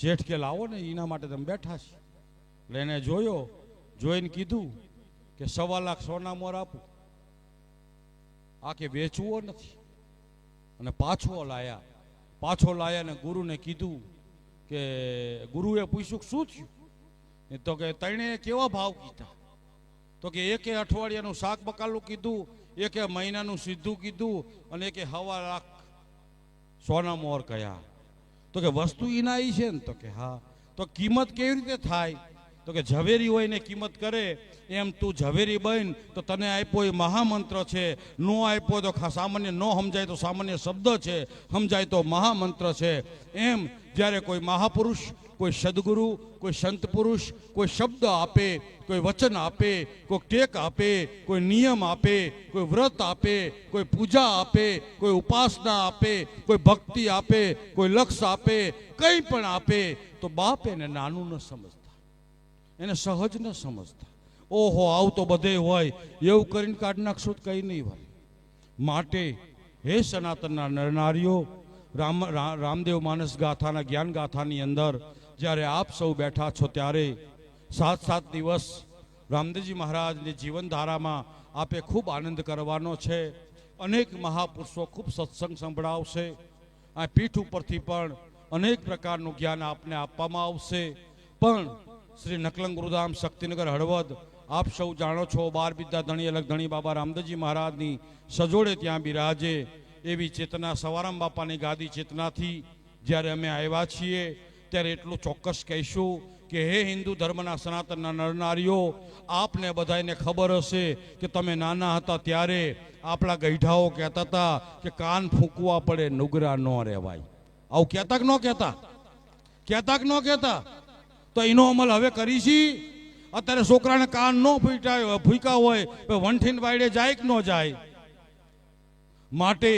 શેઠ કે લાવો ને, એના માટે તમે બેઠા છે. એટલે એને જોયો, જોઈને કીધું કે સવા લાખ સોના મોર આપું. આ કે વેચવો નથી. અને પાછો લાયા. પાછો લાયા ને ગુરુને કીધું કે ગુરુએ પૂછ્યું શું થયું? તો કે તેણે કેવા ભાવ કીધા? તો કે એકે અઠવાડિયાનું શાક બકાલું કીધું, એકે મહિનાનું સીધું કીધું, અને એકે હવા લાખ સોના મોર કયા. તો કે વસ્તુ એના એ છે ને, તો કે હા. તો કિંમત કેવી રીતે થાય? તો કે ઝવેરી હોય ને કિંમત કરે, એમ તું ઝવેરી બન, તો તને આપ્યો એ મહામંત્ર છે. નો આપ્યો તો સામાન્ય ન સમજાય તો સામાન્ય શબ્દ છે. સમજાય તો મહામંત્ર છે. એમ જ્યારે કોઈ મહાપુરુષ, કોઈ સદગુરુ, કોઈ સંત પુરુષ કોઈ શબ્દ આપે, કોઈ વચન આપે, કોઈ ટેક આપે, કોઈ નિયમ આપે, કોઈ વ્રત આપે, કોઈ પૂજા આપે, કોઈ ઉપાસના આપે, કોઈ ભક્તિ આપે, કોઈ લક્ષ્ય આપે, કંઈ પણ આપે, તો બાપ એને નાનું ન સમજતા. એને સહજ ન સમજતા. ઓહો, આવું તો બધે હોય. એવું કરીને કાઢ નાખશો કંઈ નહીં હોય. માટે હે સનાતનના નરનારીઓ, રામ રામદેવ માનસ ગાથાના જ્ઞાન ગાથાની અંદર જ્યારે આપ સૌ બેઠા છો ત્યારે સાત સાત દિવસ રામદેવજી મહારાજની જીવનધારામાં આપે ખૂબ આનંદ કરવાનો છે. અનેક મહાપુરુષો ખૂબ સત્સંગ સંભળાવશે. આ પીઠ ઉપરથી પણ અનેક પ્રકારનું જ્ઞાન આપને આપવામાં આવશે. પણ શ્રી નકલંગ ગુરુધામ શક્તિનગર હળવદ. આપ સૌ જાણો છો બાર વિદ્યા ધણી અલગ ધણી બાબા રામદાસજી મહારાજની સજોડે ત્યાં બિરાજે એવી ચેતના સવારામ બાપાની ગાદી ચેતનાથી જ્યારે અમે આવ્યા છીએ ત્યારે એટલું ચોક્કસ કહીશું કે હે હિન્દુ ધર્મના સનાતનના નરનારીઓ, આપને બધાને ખબર હશે કે તમે નાના હતા ત્યારે આપણા ગઈઢાઓ કહેતા હતા કે કાન ફૂંકવા પડે નુગરા ન રહેવાય. આવું કહેતા કે ન કહેતા? કહેતા કે ન કહેતા? તો એનો અમલ હવે કરીશી અત્યારે છોકરાને કાન ન ફૂટાય ફૂંકા હોય વંઠીન વાયડે જાય કે ન જાય? માટે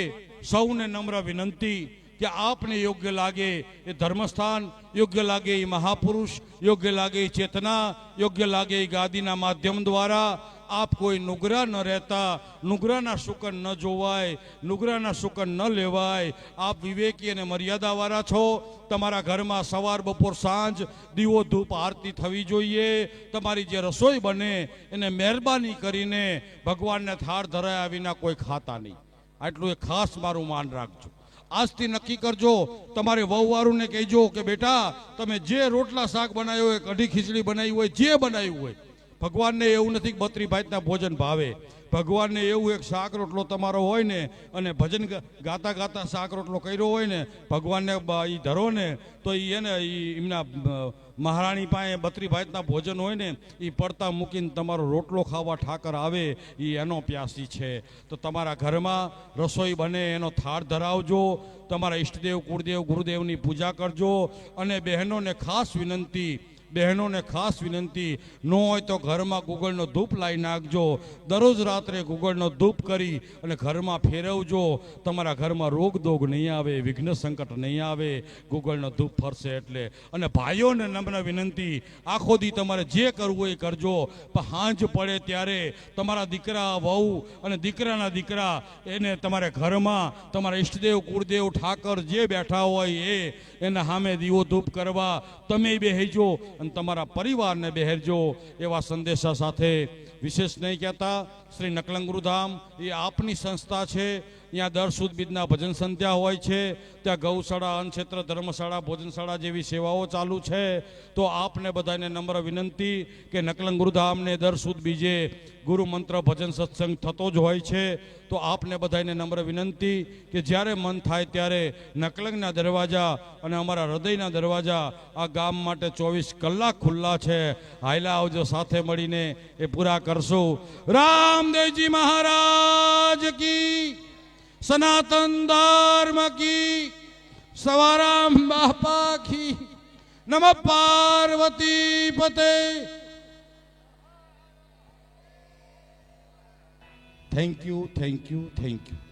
સૌને નમ્ર વિનંતી કે આપને યોગ્ય લાગે એ ધર્મસ્થાન, યોગ્ય લાગે એ મહાપુરુષ, યોગ્ય લાગે એ ચેતના, યોગ્ય લાગે એ ગાદીના માધ્યમ દ્વારા આપ કોઈ નુગરા ન રહેતા, નુગરાના શુકન ન જોવાય, નુગરાના શુકન ન લેવાય. આપ વિવેકી અને મર્યાદાવાળા છો. તમારા ઘરમાં સવાર, બપોર, સાંજ દીવો, ધૂપ, આરતી થવી જોઈએ. તમારી જે રસોઈ બને એને મહેરબાની કરીને ભગવાનને થાળ ધરાયા વિના કોઈ ખાતા નહીં. આટલું એ ખાસ મારું માન રાખજો. આજથી નક્કી કરજો, તમારે વહુવારુને કહેજો કે બેટા, તમે જે રોટલા શાક બનાવ્યો હોય કઢી ખીચડી બનાવી હોય, જે બનાવ્યું હોય ભગવાનને એવું નથી કે બત્રી ભાતના ભોજન ભાવે. ભગવાનને એવું એક શાક રોટલો તમારો હોય ને, અને ભજન ગાતા ગાતા શાક રોટલો કર્યો હોય ને, ભગવાનને એ ધરો ને, તો એને એમના મહારાણી પાસે બત્રી ભાતના ભોજન હોય ને એ પડતા મૂકીને તમારો રોટલો ખાવા ઠાકર આવે એ એનો પ્યાસી છે. તો તમારા ઘરમાં રસોઈ બને, એનો થાળ ધરાવજો, તમારા ઈષ્ટદેવ, કુળદેવ, ગુરુદેવની પૂજા કરજો, અને બહેનોને ખાસ વિનંતી બહેનોને ખાસ વિનંતી, ન હોય તો ઘરમાં ગુગળનો ધૂપ લાવી નાખજો. દરરોજ રાત્રે ગુગળનો ધૂપ કરી અને ઘરમાં ફેરવજો. તમારા ઘરમાં રોગ દોગ નહીં આવે, વિઘ્ન સંકટ નહીં આવે, ગુગળનો ધૂપ ફરશે એટલે. અને ભાઈઓને નમ્ર વિનંતી, આખો દી તમારે જે કરવું એ કરજો. પણ હાંજ પડે ત્યારે તમારા દીકરા, વહુ અને દીકરાના દીકરા, એને તમારે ઘરમાં તમારા ઈષ્ટદેવ, કુળદેવ, ઠાકર જે બેઠા હોય એ, એના સામે દીવો ધૂપ કરવા. તમે બેહીજો. અને તમારા પરિવારને બહેરજો એવા સંદેશા સાથે. વિશેષ નહીં કહેતા, શ્રી નકલંગુરુધામ એ આપની સંસ્થા છે. અહીંયા દર સુદ બીજના ભજન સંધ્યા હોય છે, ત્યાં ગૌશાળા, અન્નક્ષેત્ર, ધર્મશાળા, ભોજનશાળા જેવી સેવાઓ ચાલુ છે. તો આપને બધાને નમ્ર વિનંતી કે નકલંગ ગુરુધામને દર સુદ બીજે ગુરુ મંત્ર ભજન સત્સંગ થતો જ હોય છે. તો આપને બધાને નમ્ર વિનંતી કે જ્યારે મન થાય ત્યારે નકલંગના દરવાજા અને અમારા હૃદયના દરવાજા આ ગામ માટે ચોવીસ કલાક ખુલ્લા છે. હાયલા આવજો સાથે મળીને એ પૂરા કરશું. રામદેવજી મહારાજ કી સનાતન ધર્મ કી સવારામ બાપા કી નમ પાર્વતી પતે thank you thank you thank you